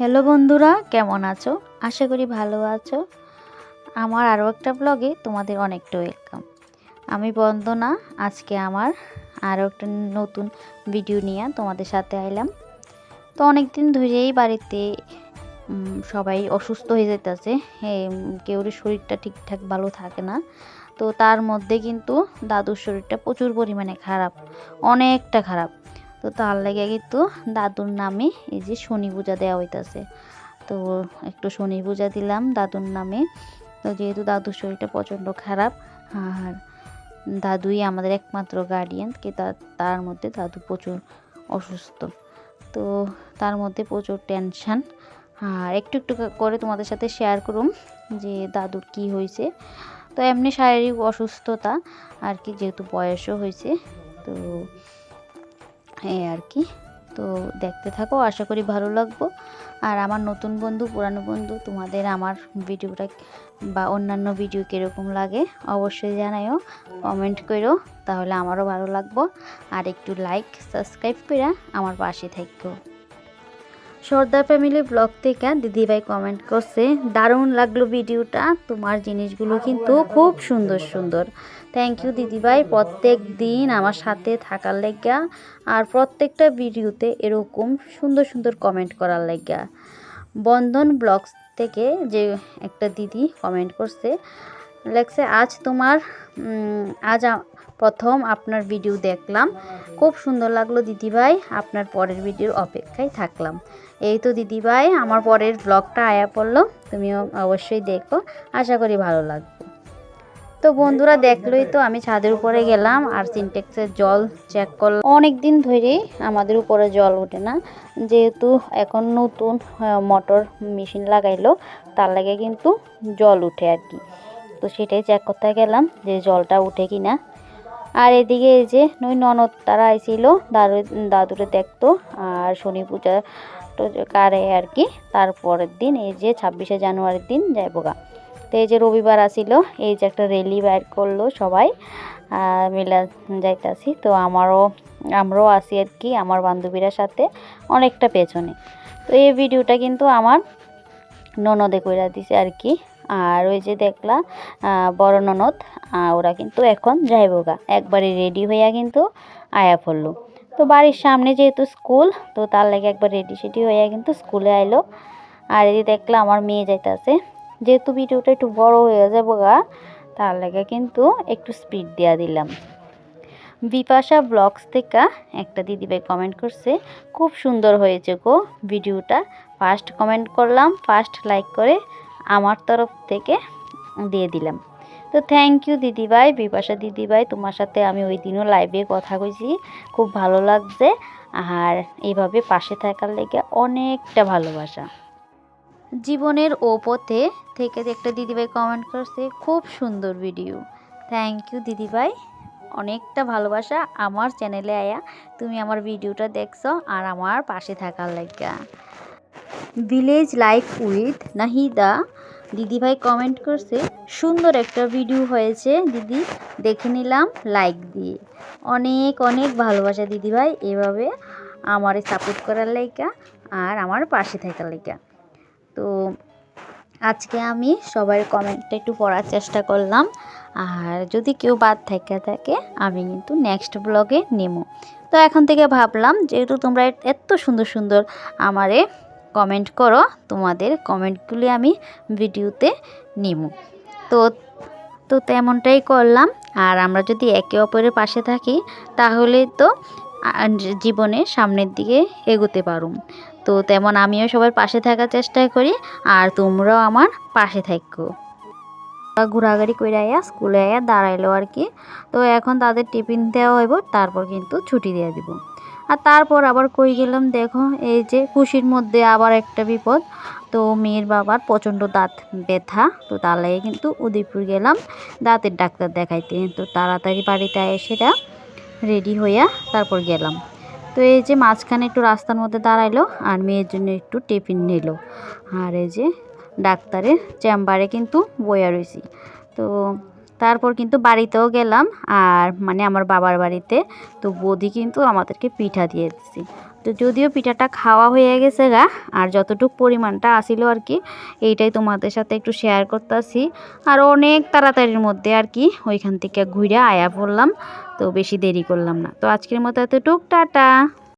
Hello বন্ধুরা, কেমন আছো? আশা করি ভালো আছো। আমার আরও একটা ব্লগে তোমাদের অনেকটা ওয়েলকাম আমি বন্দনা, আজকে আমার আরও একটা নতুন ভিডিও নিয়ে তোমাদের সাথে আইলাম। তো অনেক দিন ধরেই বাড়িতে সবাই অসুস্থ হয়ে যেতেছে কেউর শরীরটা ঠিকঠাক ভালো থাকে না। তো তার মধ্যে কিন্তু দাদুর শরীরটা প্রচুর পরিমাণে খারাপ, অনেকটা খারাপ। তো তার লেগে কিন্তু দাদুর নামে এই যে শনি পূজা দেওয়া হইতাছে। তো একটু শনি পূজা দিলাম দাদুর নামে। তো যেহেতু দাদুর শরীরটা প্রচণ্ড খারাপ, আর দাদুই আমাদের একমাত্র গার্ডিয়ান কে তার মধ্যে দাদু প্রচুর অসুস্থ। তো তার মধ্যে প্রচুর টেনশান আর একটু একটু করে তোমাদের সাথে শেয়ার করুম যে দাদুর কি হয়েছে তো এমনি শারীরিক অসুস্থতা, আর কি যেহেতু বয়সও হয়েছে তো এই আর কি। তো দেখতে থাকো, আশা করি ভালো লাগবো। আর আমার নতুন বন্ধু, পুরানো বন্ধু, তোমাদের আমার ভিডিওটা বা অন্যান্য ভিডিও কীরকম লাগে অবশ্যই জানাইও কমেন্ট করো তাহলে আমারও ভালো লাগবো। আর একটু লাইক সাবস্ক্রাইব করে আমার পাশে থাকো। সর্দার ফ্যামিলি ব্লগ থেকে দিদিভাই কমেন্ট করছে, দারুণ লাগল ভিডিওটা। তোমার জিনিসগুলো কিন্তু খুব সুন্দর সুন্দর। থ্যাংক ইউ দিদিভাই। প্রত্যেক দিন আমার সাথে থাকার লেগা আর প্রত্যেকটা ভিডিওতে এরকম সুন্দর সুন্দর কমেন্ট করার লেগা। বন্ধন ব্লগস থেকে যে একটা দিদি কমেন্ট করছে লেখছে আজ তোমার আজ প্রথম আপনার ভিডিও দেখলাম। খুব সুন্দর লাগল দিদিভাই আপনার পরের ভিডিওর অপেক্ষায় থাকলাম। এই তো দিদিভাই আমার পরের ব্লগটা আয়া পড়ল তুমিও অবশ্যই দেখো আশা করি ভালো লাগবে তো বন্ধুরা দেখলোই তো আমি ছাদের উপরে গেলাম আর সিনটেক্সের জল চেক করলাম। অনেক দিন ধরেই আমাদের উপরে জল ওঠে না যেহেতু এখন নতুন মোটর মেশিন লাগাইলো তার লাগে কিন্তু জল উঠে আর কি। তো সেটাই চেক করতে গেলাম যে জলটা উঠে কি না আর এদিকে এই যে নই ননদ তারা আইছিল দাদু দাদুরে দেখতো, আর শনি পূজা কারে আর কি, তারপরের দিন এই যে ছাব্বিশে জানুয়ারির দিন যাইবো গা তো এই যে রবিবার আসিল, এই যে একটা রেলি বাইর করল সবাই মিলা যাইতাছি। তো আমারও, আমরাও আসি আর কি, আমার বান্ধবীরা সাথে, অনেকটা পেছনে। তো এই ভিডিওটা কিন্তু আমার ননদে কইরা দিছে আর কি। আর ওই যে দেখলা বড় ননদ ওরা কিন্তু এখন যাইবো গা একবারে রেডি হইয়া কিন্তু আয়া পড়ল। তো বাড়ির সামনে যেহেতু স্কুল, তো তার লাগে একবার রেডি সেডি হইয়া কিন্তু স্কুলে আইলো। আর এই দেখলা, আমার মেয়ে যাইতাছে। যেহেতু ভিডিওটা একটু বড় হয়ে যাব গা তার লাগে কিন্তু একটু স্পিড দেওয়া দিলাম। বিপাশা ব্লগস থেকে একটা দিদিভাই কমেন্ট করছে, খুব সুন্দর হয়েছে গো ভিডিওটা। ফার্স্ট কমেন্ট করলাম ফার্স্ট লাইক করে আমার তরফ থেকে দিয়ে দিলাম। তো থ্যাংক ইউ দিদিভাই, বিপাশা দিদিভাই, তোমার সাথে আমি ওই দিনও লাইভে কথা কইছি। খুব ভালো লাগছে আর এইভাবে পাশে থাকার লেগে অনেকটা ভালোবাসা। জীবনের ও পথে থেকে একটা দিদিভাই কমেন্ট করছে, খুব সুন্দর ভিডিও থ্যাংক ইউ দিদিভাই, অনেকটা ভালোবাসা আমার চ্যানেলে আয়া। তুমি আমার ভিডিওটা দেখছ আর আমার পাশে থাকার লাগা। ভিলেজ লাইফ উইথ নাহিদা, দিদিভাই কমেন্ট করছে, সুন্দর একটা ভিডিও হয়েছে, দিদি দেখে নিলাম লাইক দিয়ে। অনেক অনেক ভালোবাসা দিদিভাই, এভাবে আমারে সাপোর্ট করার লাইকা আর আমার পাশে থাকার লাইকা। তো আজকে আমি সবার কমেন্টটা একটু পড়ার চেষ্টা করলাম, আর যদি কেউ বাদ থেকে থাকে, আমি কিন্তু নেক্সট ব্লগে নেব তো এখন থেকে ভাবলাম, যেহেতু তোমরা এত সুন্দর সুন্দর আমারে কমেন্ট করো, তোমাদের কমেন্টগুলি আমি ভিডিওতে নিব তো তো তেমনটাই করলাম। আর আমরা যদি একে অপরের পাশে থাকি, তাহলে তো জীবনে সামনের দিকে এগোতে পারুম। তো তেমন আমিও সবার পাশে থাকার চেষ্টা করি, আর তোমরাও আমার পাশে থাকো। ঘোরাঘুরি করে আয়া, স্কুলে আয়া, দাঁড়াইলো আর কি। তো এখন তাদের টিফিন দেওয়া হইব, তারপর কিন্তু ছুটি দিয়ে দিব। আর তারপর আবার কই গেলাম দেখো, এই যে খুশির মধ্যে আবার একটা বিপদ। তো মেয়ের বাবার প্রচণ্ড দাঁত ব্যথা, তো তার লাগে কিন্তু উদয়পুর গেলাম দাঁতের ডাক্তার দেখাইতে। তো তাড়াতাড়ি বাড়িতে এসে রেডি হইয়া তারপর গেলাম। তো এই যে মাঝখানে একটু রাস্তার মধ্যে দাঁড়াইলো আর মেয়ের জন্য একটু টিফিন নিল। আর এই যে ডাক্তারের চেম্বারে কিন্তু বইয়া রয়েছি তো তারপর কিন্তু বাড়িতেও গেলাম আর মানে আমার বাবার বাড়িতে। তো বৌদি কিন্তু আমাদেরকে পিঠা দিয়ে দিছি তো যদিও পিঠাটা খাওয়া হয়ে গেছে গা, আর যতটুকু পরিমাণটা আসিল আর কি, এইটাই তোমাদের সাথে একটু শেয়ার করতেছি। আর অনেক তাড়াতাড়ির মধ্যে আর কি ওইখান থেকে ঘুরে আয়া পড়লাম, তো বেশি দেরি করলাম না। তো আজকের মতো এতটুক, টাটা।